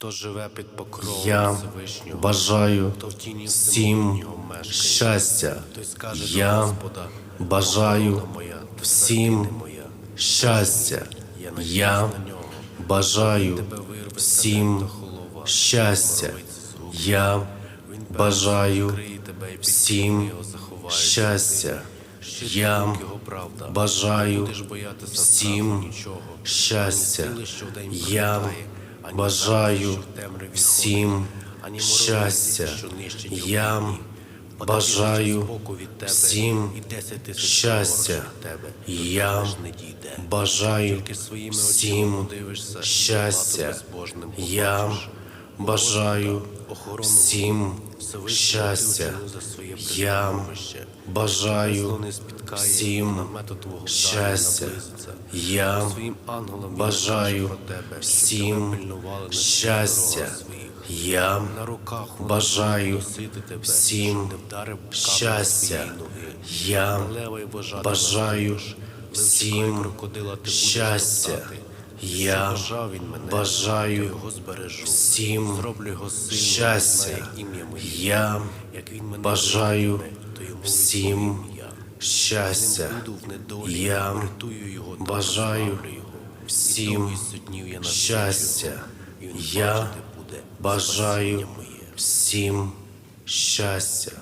То живе під покровом Я бажаю всім щастя. Я бажаю всім щастя. Я бажаю всім щастя. Я бажаю всім щастя. Я бажаю всім щастя. Я бажаю всім щастя. Я бажаю всім щастя. Я бажаю всім щастя. Я бажаю всім щастя. Я бажаю всім щастя. Я бажаю всім щастя. Я бажаю всім щастя. Я бажаю всім щастя. Я бажаю всім щастя. Я бажаю всім щастя. Я бажаю всім щастя. Я бажаю всім щастя.